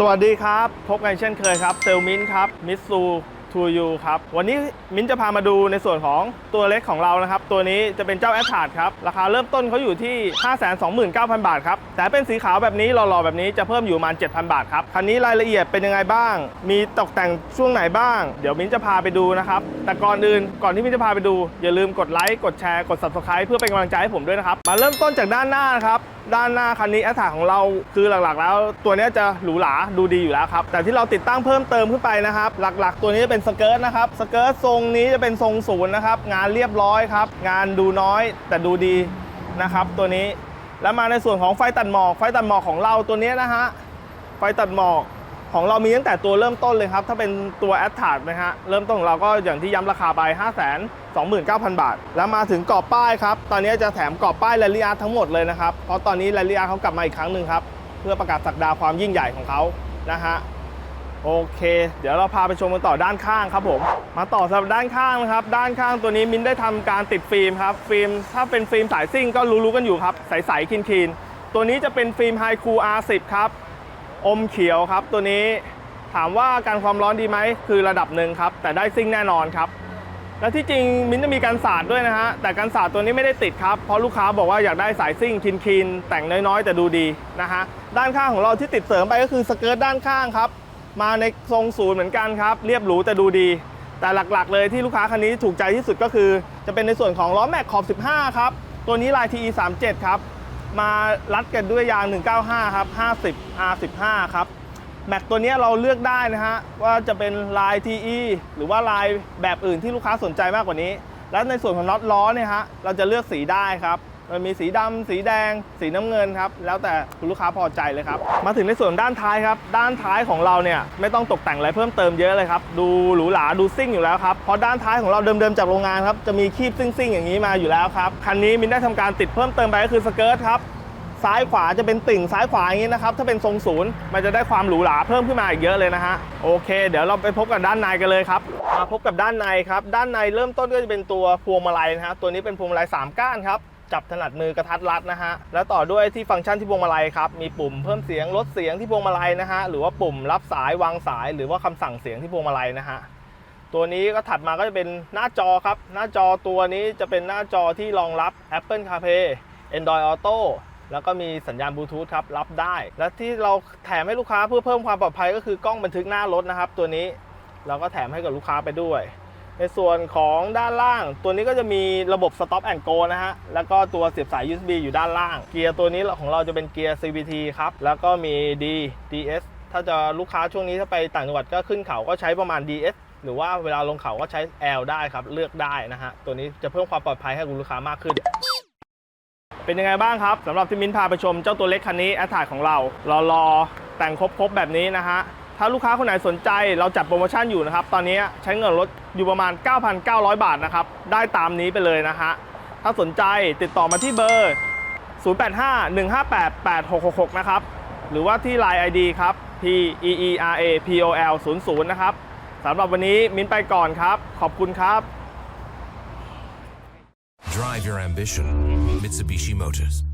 สวัสดีครับ พบกันเช่นเคยครับเซลมินครับมิสซูทูยูครับ วันนี้มิ้นจะพามาดูในส่วนของตัวเล็กของเรานะครับ ตัวนี้จะเป็นเจ้าแอตทาร์ครับ ราคาเริ่มต้นเขาอยู่ที่ 529,000 บาทครับ แต่เป็นสีขาวแบบนี้หล่อๆ แบบนี้จะเพิ่มอยู่ประมาณ 7,000 บาทครับ คันนี้รายละเอียดเป็นยังไงบ้าง มีตกแต่งช่วงไหนบ้าง เดี๋ยวมิ้นจะพาไปดูนะครับ แต่ก่อนอื่นก่อนที่มิ้นจะพาไปดู อย่าลืมกดไลค์กดแชร์กด subscribe เพื่อเป็นกำลังใจให้ผมด้วยนะครับมาเริ่มต้นจากด้านหน้านะครับ ด้านหน้าคันนี้แอตทาของเราคือหลักๆ แล้ว ตัวนี้จะหรูหราดูดีอยู่แล้วครับ แต่ที่เราติดตั้งเพิ่มเติมขึ้นไปนะครับ หลักๆ ตัวนี้จะเป็นสเกิร์ตนะครับสเกิร์ตทรงนี้จะเป็นทรงศูนย์นะครับงานเรียบร้อยครับ งานดูน้อยแต่ดูดีนะครับ ตัวนี้แล้วมาในส่วนของไฟตัดหมอก ไฟตัดหมอกของเราตัวนี้นะฮะไฟตัดหมอก ของเรามีตั้งแต่ตัวเริ่มต้นเลยครับ ถ้าเป็นตัวแอ t ทาร์นะฮะ เริ่มต้นของเราก็อย่างที่ย้ำราคาไป 5 2 9 0 0 0 บาท แล้วมาถึงกรอบป้ายครับ ตอนนี้จะแถมกรอบป้ายแรลลี่อาร์ทั้งหมดเลยนะครับ เพราะตอนนี้แรลลี่อาร์เขากลับมาอีกครั้งหนึ่งครับ เพื่อประกาศสักดาความยิ่งใหญ่ของเขานะฮะโอเค เดี๋ยวเราพาไปชมกันต่อด้านข้างครับผม มาต่อสำหรับด้านข้างนะครับ ด้านข้างตัวนี้มินได้ทำการติดฟิล์มครับ ฟิล์มถ้าเป็นฟิล์มสายซิ่งก็รู้ๆกันอยู่ครับ ใสๆคินๆตัวนี้จะเป็นฟิล์มไฮคู R10 ครับ อมเขียวครับ ตัวนี้ถามว่าการความร้อนดีไหมคือระดับหนึ่งครับ แต่ได้ซิ่งแน่นอนครับ และที่จริงมิ้นจะมีการสาดด้วยนะฮะแต่การสาดตัวนี้ไม่ได้ติดครับเพราะลูกค้าบอกว่าอยากได้สายซิ่งคินคินๆแต่งน้อยๆ แต่ดูดีนะฮะด้านข้างของเราที่ติดเสริมไปก็คือสเกิร์ตด้านข้างครับ มาในทรงศูนย์เหมือนกันครับ เรียบหรูแต่ดูดี แต่หลักๆ เลยที่ลูกค้าคันนี้ถูกใจที่สุดก็คือ จะเป็นในส่วนของล้อแม็กขอบ 15 ครับตัวนี้ลาย TE 37 ครับ มารัดกันด้วยยาง 195 ครับ 50 R15 ครับ แม็กตัวนี้เราเลือกได้นะฮะ ว่าจะเป็นลาย TE หรือว่าลายแบบอื่นที่ลูกค้าสนใจมากกว่านี้ แล้วในส่วนของน็อตล้อเนี่ยฮะ เราจะเลือกสีได้ครับ มันมีสีดำสีแดง สีน้ำเงินครับ แล้วแต่คุณลูกค้าพอใจเลยครับ มาถึงในส่วนด้านท้ายครับ ด้านท้ายของเราเนี่ยไม่ต้องตกแต่งอะไรเพิ่มเติมเยอะเลยครับ ดูหรูหราดูซิ่งอยู่แล้วครับ เพราะด้านท้ายของเราเดิมๆจากโรงงานครับ จะมีคีบซิ่งๆอย่างนี้มาอยู่แล้วครับ คันนี้มินได้ทำการติดเพิ่มเติมไปก็คือสเกิร์ตครับ ซ้ายขวาจะเป็นติ่งซ้ายขวาอย่างนี้นะครับ ถ้าเป็นทรงศูนย์มันจะได้ความหรูหราเพิ่มขึ้นมาอีกเยอะเลยนะฮะ โอเค เดี๋ยวเราไปพบกับด้านในกันเลยครับมาพบกับด้านในครับ ด้านในเริ่มต้นก็จะเป็นตัวพวงมาลัยนะฮะ ตัวนี้เป็นพวงมาลัย3ก้านครับ จับถนัดมือกระทัดรัดนะฮะ แล้วต่อด้วยที่ฟังก์ชันที่พวงมาลัยครับ มีปุ่มเพิ่มเสียงลดเสียงที่พวงมาลัยนะฮะ หรือว่าปุ่มรับสายวางสาย หรือว่าคำสั่งเสียงที่พวงมาลัยนะฮะ ตัวนี้ก็ถัดมาก็จะเป็นหน้าจอครับ หน้าจอตัวนี้จะเป็นหน้าจอที่รองรับ Apple CarPlay Android Auto แล้วก็มีสัญญาณบลูทูธครับ รับได้ และที่เราแถมให้ลูกค้าเพื่อเพิ่มความปลอดภัยก็คือกล้องบันทึกหน้ารถนะครับ ตัวนี้เราก็แถมให้กับลูกค้าไปด้วย ในส่วนของด้านล่าง ตัวนี้ก็จะมีระบบ Stop and Go นะฮะ แล้วก็ตัวเสียบสาย USB อยู่ด้านล่าง เกียร์ตัวนี้ของเราจะเป็นเกียร์ CVT ครับ แล้วก็มี D DS ถ้าจะลูกค้าช่วงนี้ถ้าไปต่างจังหวัดก็ขึ้นเขาก็ใช้ประมาณ DS หรือว่าเวลาลงเขาก็ใช้ L ได้ครับ เลือกได้นะฮะ ตัวนี้จะเพิ่มความปลอดภัยให้กับลูกค้ามากขึ้นเป็นยังไงบ้างครับสำหรับที่มิ้นพาไปชมเจ้าตัวเล็กคันนี้แอตทาของเรารอรอแต่งครบๆแบบนี้นะฮะ ถ้าลูกค้าคนไหนสนใจเราจัดโปรโมชั่นอยู่นะครับ ตอนนี้ใช้เงินลดอยู่ประมาณ 9,900 บาทนะครับ ได้ตามนี้ไปเลยนะฮะ ถ้าสนใจติดต่อมาที่เบอร์ 0851588666 นะครับ หรือว่าที่ Line ID ครับ P E E R A P O L 00นะครับสำหรับวันนี้มิ้นไปก่อนครับ ขอบคุณครับ Drive your ambition. Mitsubishi Motors.